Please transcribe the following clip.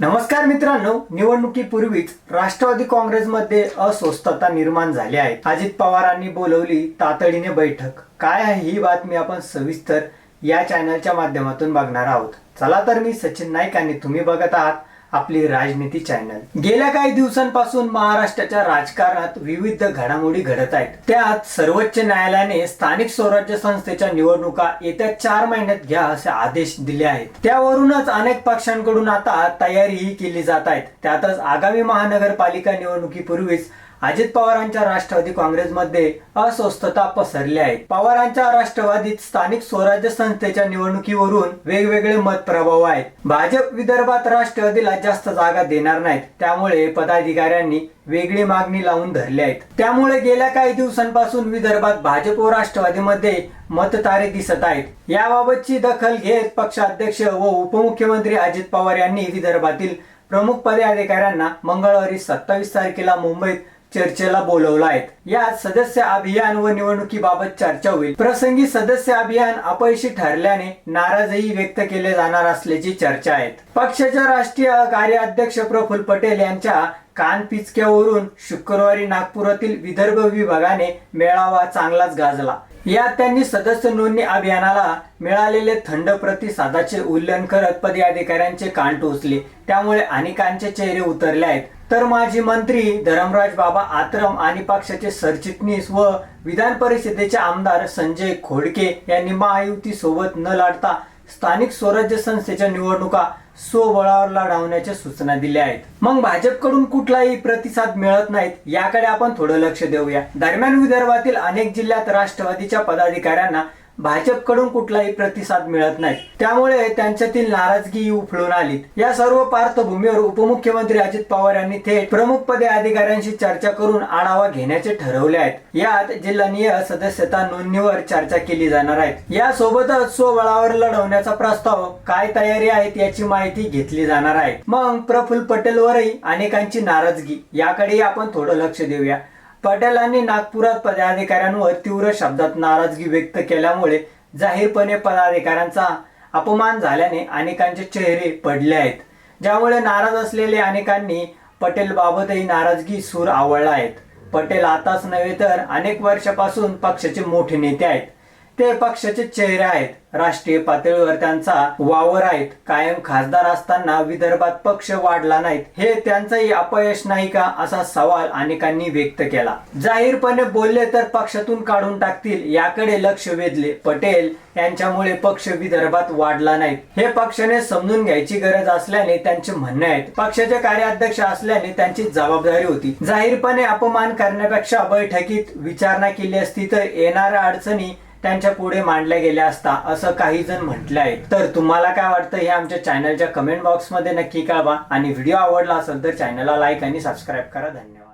नमस्कार मित्रांनो निवडणुकीपूर्वीच राष्ट्रवादी काँग्रेसमध्ये अस्वस्थता निर्माण झाली आहे. अजित पवारांनी बोलवली तातडीने बैठक. काय आहे ही बातमी आपण सविस्तर या चॅनलच्या माध्यमातून बघणार आहोत. चला तर मी सचिन नाईक आणि तुम्ही बघत आहात आपली राजनीती चॅनल गेल्या काही दिवसांपासून महाराष्ट्राच्या राजकारणात विविध घडामोडी घडत आहेत. त्यात सर्वोच्च न्यायालयाने स्थानिक स्वराज्य संस्थेच्या निवडणुका येत्या चार महिन्यात घ्या असे आदेश दिले आहेत. त्यावरूनच अनेक पक्षांकडून आता तयारीही केली जात आहेत. त्यातच आगामी महानगरपालिका निवडणुकीपूर्वीच अजित पवारांच्या राष्ट्रवादी काँग्रेसमध्ये अस्वस्थता पसरली आहे. पवारांच्या राष्ट्रवादीत स्थानिक स्वराज्य संस्थेच्या निवडणुकीवरून वेगवेगळे मत प्रभाव आहेत. भाजप विदर्भात राष्ट्रवादीला जास्त जागा देणार नाहीत. त्यामुळे पदाधिकाऱ्यांनी वेगळी मागणी लावून धरली आहेत. त्यामुळे गेल्या काही दिवसांपासून विदर्भात भाजप व राष्ट्रवादीमध्ये मततारे दिसत आहेत. याबाबतची दखल घेत पक्षाध्यक्ष व उपमुख्यमंत्री अजित पवार यांनी विदर्भातील प्रमुख पदाधिकाऱ्यांना मंगळवारी सत्तावीस तारखेला मुंबईत चर्चेला बोलवला आहे यात सदस्य अभियान व निवडणुकीबाबत चर्चा होईल. प्रसंगी सदस्य अभियान अपयशी ठरल्याने नाराजही व्यक्त केले जाणार असल्याची चर्चा आहे पक्षाच्या राष्ट्रीय कार्याध्यक्ष प्रफुल्ल पटेल यांच्या कानपिचक्यावरून शुक्रवारी नागपुरातील विदर्भ विभागाने मेळावा चांगलाच गाजला. यात त्यांनी सदस्य नोंदणी अभियानाला मिळालेले थंड प्रतिसादाचे उल्लंघन करत पदाधिकाऱ्यांचे कान टोचले. त्यामुळे अनेकांचे चेहरे उतरले आहेत. तर माजी मंत्री धरमराज बाबा आत्रम आणि पक्षाचे सरचिटणीस व विधान परिषदेचे आमदार संजय खोडके यांनी महायुती सोबत न लाडता स्थानिक स्वराज्य संस्थेच्या निवडणुका स्वबळावर लढवण्याच्या सूचना दिल्या आहेत. मग भाजपकडून कुठलाही प्रतिसाद मिळत नाहीत याकडे आपण थोडं लक्ष देऊया. दरम्यान विदर्भातील अनेक जिल्ह्यात राष्ट्रवादीच्या पदाधिकाऱ्यांना भाजपकडून कुठलाही प्रतिसाद मिळत नाही. त्यामुळे त्यांच्यातील नाराजगी उफळून आली या सर्व पार्श्वभूमीवर उपमुख्यमंत्री अजित पवार यांनी थेट प्रमुख पदे अधिकाऱ्यांशी चर्चा करून आढावा घेण्याचे ठरवले आहेत. यात जिल्हानीय सदस्यता नोंदणीवर चर्चा केली जाणार आहे. यासोबतच स्वबळावर लढवण्याचा प्रस्ताव काय तयारी आहेत याची माहिती घेतली जाणार आहे. मग प्रफुल्ल पटेलवरही अनेकांची नाराजगी. याकडेही आपण थोडं लक्ष देऊया. पटेलांनी नागपुरात पदाधिकाऱ्यांवर तीव्र शब्दात नाराजगी व्यक्त केल्यामुळे जाहीरपणे पदाधिकाऱ्यांचा अपमान झाल्याने अनेकांचे चेहरे पडले आहेत. ज्यामुळे नाराज असलेले अनेकांनी पटेल बाबतही नाराजगी सूर आवळला आहेत पटेल आताच नव्हे तर अनेक वर्षापासून पक्षाचे मोठे नेते आहेत. ते पक्षाचे चेहरे आहेत. राष्ट्रीय पातळीवर त्यांचा वावर आहेत. कायम खासदार असताना विदर्भात पक्ष वाढला नाहीत. हे त्यांचंही अपयश नाही का? असा सवाल अनेकांनी व्यक्त केला. जाहीरपणे बोलले तर पक्षातून काढून टाकतील याकडे लक्ष वेधले. पटेल यांच्यामुळे पक्ष विदर्भात वाढला नाही हे पक्षाने समजून घ्यायची गरज असल्याने त्यांचे म्हणणे आहेत. पक्षाचे कार्याध्यक्ष असल्याने त्यांची जबाबदारी होती. जाहीरपणे अपमान करण्यापेक्षा बैठकीत विचारणा केली असती तर येणाऱ्या अडचणी त्यांच्या पुढे मांडल्या गेल्या असता असं काही जण म्हटले आहे. तर तुम्हाला काय वाटतं हे आमच्या चॅनलच्या कमेंट बॉक्समध्ये नक्की कळवा. आणि व्हिडिओ आवडला असेल तर चॅनलला लाईक आणि सबस्क्राईब करा. धन्यवाद.